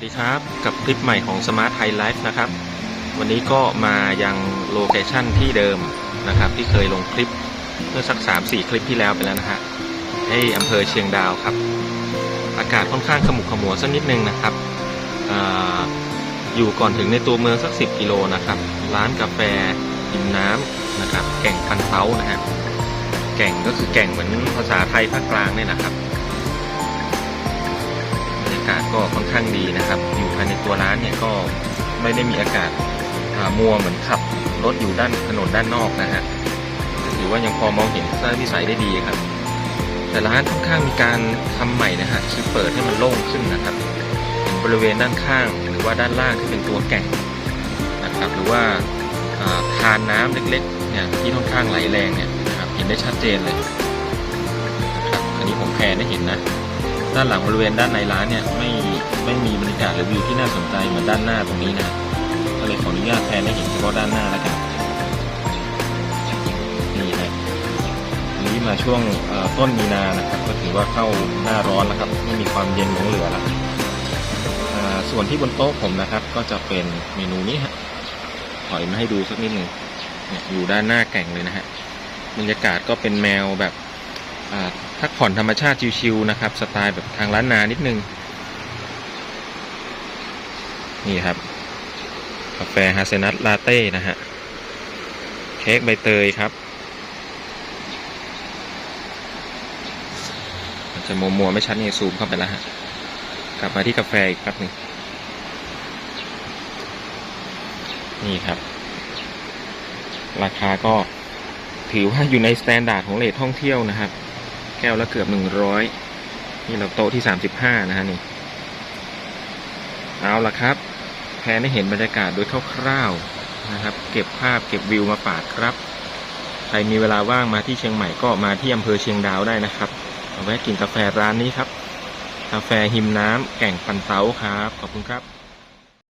วัสดีครับ กับคลิปใหม่ของ Smart High Life นะครับ วันนี้ก็มายังโลเคชันที่เดิมนะครับ ที่เคยลงคลิปเมื่อสัก 3-4 คลิปที่แล้วไปแล้วนะฮะให้อำเภอเชียงดาวครับ อากาศค่อนข้างขมุกขมัวสักนิดนึงนะครับออยู่ก่อนถึงในตัวเมืองสัก 10 กิโลนะครับ ร้านกาแฟริมน้ำนะครับ แก่งพันเต้านะฮะแก่งก็คือแก่งเหมือนภาษาไทยภาคกลางเนี่ยนะครับากาศก็ค่อนข้างดีนะครับ อยู่ภายในตัวร้านเนี่ยก็ไม่ได้มีอากาศามัวเหมือนขับรถอยู่ด้านถนนด้านนอกนะฮะถือว่ายังพอมองเห็นทัศนวิสัยได้ดีครับ แต่ร้านค่อนข้างมีการทำใหม่นะฮะคือเปิดให้มันโล่งขึ้นนะครับเห็นบริเวณด้านข้างหรือว่าด้านล่างที่เป็นตัวแก่งนะครับหรือว่าทานน้ำเล็กๆเนี่ยที่ค่อนข้างไหลแรงเนี่ยนะครับเห็นได้ชัดเจนเลยนะครับอันนี้ผมแพนได้เห็นนะ ด้านหลังบริเวณด้านในร้านเนี่ยไม่ไม่มีบรรยากาศหรือวิวที่น่าสนใจเหมือนด้านหน้าตรงนี้นะก็เลยขออนุญาตแทนให้เห็นเฉพาะด้านหน้าแล้วกันนี่นะนี้มาช่วงต้นมีนานะครับก็ถือว่าเข้าหน้าร้อนแล้วครับไม่มีความเย็นหลงเหลือแล้วส่วนที่บนโต๊ะผมนะครับ ก็จะเป็นเมนูนี้ฮะถอยมาให้ดูสักนิดหนึ่งอยู่ด้านหน้าแก่งเลยนะฮะบรรยากาศก็เป็นแมวแบบ พักผ่อนธรรมชาติชิวๆนะครับ สไตล์แบบทางล้านนานิดนึง นี่ครับ กาแฟฮาเซนัทลาเต้นะฮะ เค้กใบเตยครับ จะมัวมัวๆไม่ชัดนี่ซูมเข้าไปแล้วฮะ กลับมาที่กาแฟอีกแป๊บหนึ่งนี่ครับ ราคาก็ถือว่าอยู่ในสแตนดาร์ดของเลทท่องเที่ยวนะครับ แก้วละเกือบหนึ่งร้อยนี่เราโต๊ะที่สามสิบห้านะฮะนี่เอาละครับ แพนให้เห็นบรรยากาศโดยคร่าวๆนะครับ เก็บภาพเก็บวิวมาฝากครับ ใครมีเวลาว่างมาที่เชียงใหม่ก็มาที่อำเภอเชียงดาวได้นะครับเอาแวะกินกาแฟร้านนี้ครับ กาแฟหิมน้ำแก่งปันเต้าครับ ขอบคุณครับ